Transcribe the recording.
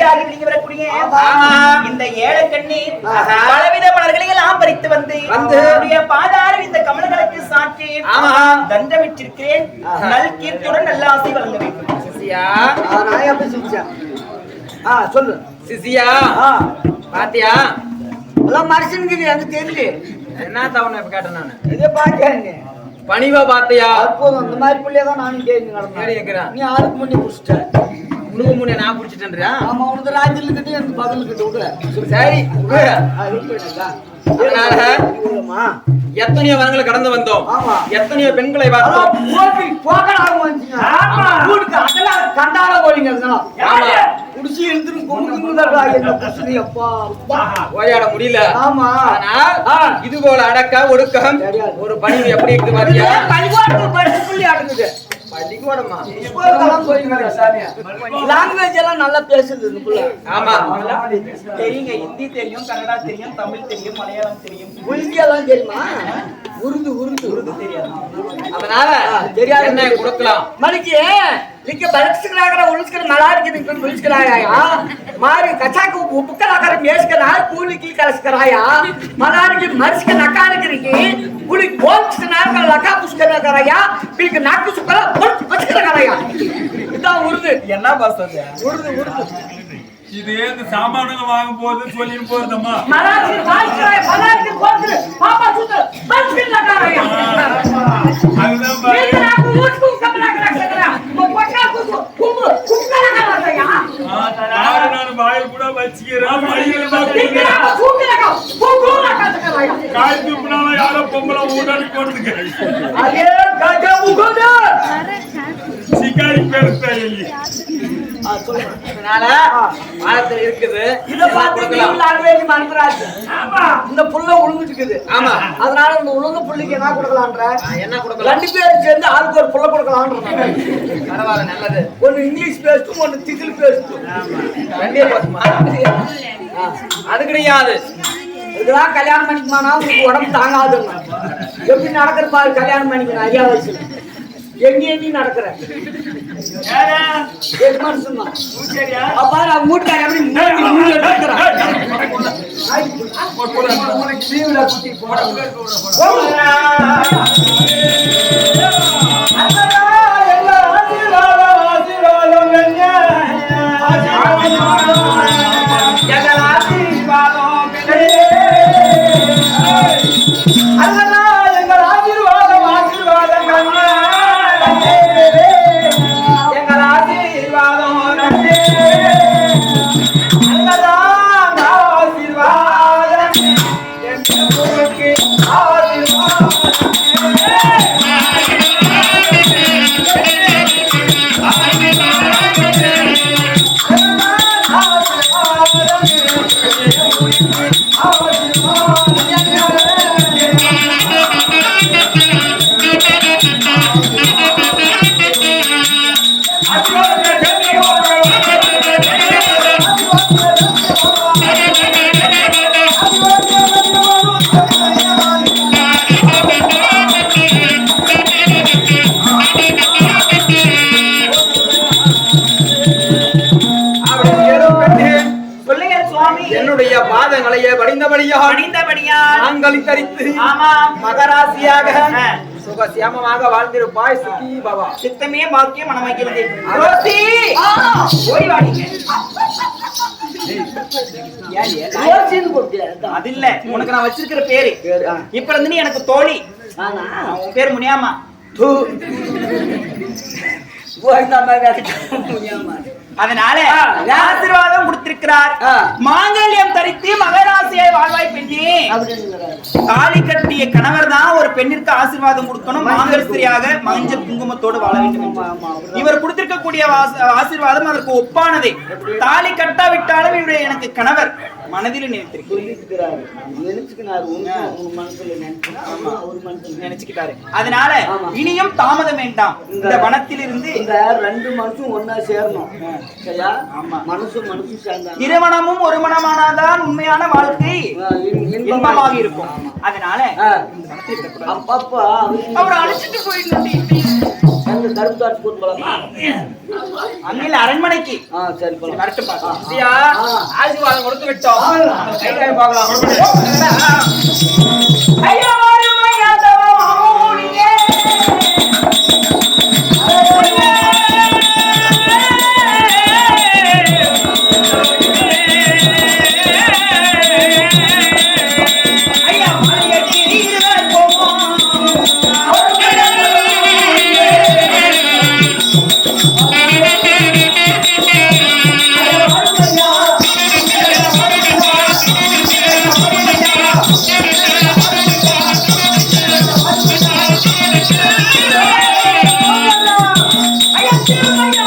குமார்த்தியாக நீங்க வரக்கூடிய. இந்த. பலவித பறித்து வந்து. அவருடைய பாதாரம் இந்த. தண்டமிட்டிருக்கிறேன். நல் கீர்த்தியுடன் நல்ல ஆசை வழங்க வேண்டும். சிசியா. ஆ, நான் எப்படி சிரிச்சேன்? ஆ சொல்லு. சிசியா. பாத்தியா? எல்லாம் மனுஷனுக்கு எனக்கு தெரியல. என்ன தவணை இப்ப கேட்டேன் நானு? இதே பாக்கேன் பணிவா பாத்தியா? அற்புதம். இந்த மாதிரி பிள்ளைய தான் நானும் கேட்டு நடந்தேன். இருக்கிறேன் நீ ஆளுக்கு முன்னே புடிச்சிட்ட உனக்கு முன்னே நான் புடிச்சிட்டேன்றியா ஆமா உனக்கு ராஜில் கிட்டே எனக்கு பதில் கிட்ட விடு சரி. அதனால? எத்தனையோ வரங்களை கடந்து வந்தோம் ஆமா. எத்தனையோ பெண்களை கண்டால போறீங்க புடிச்சுது, அப்பா, அப்பா. ஓயாட முடியல ஆமா. ஆனால். இது போல அடக்க ஒடுக்கம். ஒரு பணிவு எப்படி இருக்கு பாத்தியா பள்ளிக்கூடமா லாங்குவேஜ் எல்லாம் நல்லா பேசுது தெரியுங்க ஹிந்தி தெரியும் கன்னடா எல்லாம் தெரியுமா? உருது உருது. உருது தெரியாது. அதனால தெரியாதுன்னா கொடுக்கலாம்? மணிக்கு ಲಿಕ್ಕೆ ಬರಕ್ಸ್ಗಳಾಗರ ಉಳಿಸ್ಕೊಂಡು ಮಳಾರಿಗೆ ನಿಂತ್ಕೊಂಡು ಉಳಿಸ್ಕರಾಯ ಮಾರಿ ಕಚಾಕ ಉಪ್ಪುಕ್ಕಲಾಕರ ಮೇಸ್ಕರ ಕೂಲಿ ಕೀ ಕಲಸ್ಕರಾಯ ಮಲಾರಿಗೆ ಮರ್ಸ್ಕ ನಕಾರಕರಿಗೆ నకానికి పులి గోల్స్కనాక లకా పుస్కనగరయా పిలికి నాకు సుకల పచ్చుకనగరయా ఇదా ఉరుదు என்ன பாஸ் அது ఉరుదు ఉరుదు இது ஏது சாமானுங்க வாங்க போகுது சொல்லிட்டு போறதம்மா మలారికి వాల్స్కరాయ మలారికి గోల్స్ పాపా సుత పచ్చుకనగరయా அதுதான் பாரு. మీరు నాకు ఊసుకు కబలాగరసగరా మొక్కకు కుమ్ము కుక్కలగరసయా ஆ, யாரு நான் வாயில் கூட வச்சுக்கிறேன் மடியில தான் கொடுக்கிறேன். காய் துப்புனாலும் யாரோ பொம்பளை ஊடாடி போட்டுருக்கு சிக்காரி பெருசா எலி அதனால வாரத்தில் இருக்குது. கொடுக்கலாம் இந்த புள்ள உழுந்துட்டு ஆமா. அதனால இந்த உளுந்த புள்ளிக்கு என்ன கொடுக்கலான்ற என்ன கொடுக்கலாம்? ரெண்டு பேரும் சேர்ந்து ஆளுக்கு ஒரு புள்ள கொடுக்கலான்ற பரவாயில்ல நல்லது. ஒன்னு இங்கிலீஷ் பேசிட்டும் ஒன்னு திகில் பேசிட்டும் ரெண்டே போதுமா அது கிடையாது இதெல்லாம் கல்யாணம் பண்ணிக்குமானா உங்களுக்கு உடம்பு தாங்காதுங்க. எப்படி நடக்கிற பாரு கல்யாணம் பண்ணிக்கணும் ஐயா வயசுல எங்க எங்கி நடக்கிறேன் எட்டு மனுஷன் தான் அப்பா நான் மூட்டாங்க எப்படி மூடி மூடி எடுத்துக்கிறேன் உனக்கு என்னுடைய பாதங்களையே வடிந்தபடியாக தரித்து ஆமா. மகராசியாக. சுகசியாமமாக வாழ்ந்திருப்பாய் சுகி பவா. சித்தமே பாக்கியம் மனமாக்கிறது ரோசி! ஓடி வாடிங்க. அது இல்ல உனக்கு நான் வச்சிருக்கிற பேரு. இப்ப இருந்து நீ எனக்கு தோழி. உன் பேர் முனியாமா அதனால ஆசீர்வாதம் கொடுத்திருக்கிறார். மாங்கல்யம் தரித்து மகராசியை வாழ்வாய் பெண்ணே. தாலி கட்டிய கணவர் தான் ஒரு பெண்ணிற்கு ஆசீர்வாதம் கொடுக்கணும். மாங்கல்ஸ்திரியாக மஞ்சள் குங்குமத்தோடு வாழ வேண்டும். இவர் கொடுத்திருக்கக்கூடிய ஆசீர்வாதம் அதற்கு ஒப்பானதே. தாலி கட்டாவிட்டாலும் இவருடைய எனக்கு கணவர் மனதில் நினைத்திருக்கிறேன். நினைச்சுக்கிட்டாரு. அதனால. இனியும் தாமதம் வேண்டாம். இந்த வனத்தில் இருந்து இந்த ரெண்டு மனசும் ஒன்னா சேரணும். சரியா? ஆமா. மனசு மனசு சேர்ந்தாங்க இருமணமும் ஒரு மனமானாதான் உண்மையான வாழ்க்கை இன்பமாக இருக்கும். அதனால. அப்பப்பா அவரை அழைச்சிட்டு போலாமா? அங்கில அரண்மனைக்கு. ஆசீர்வாதம் கொடுத்து விட்டோம். பார்க்கலாம் Gracias.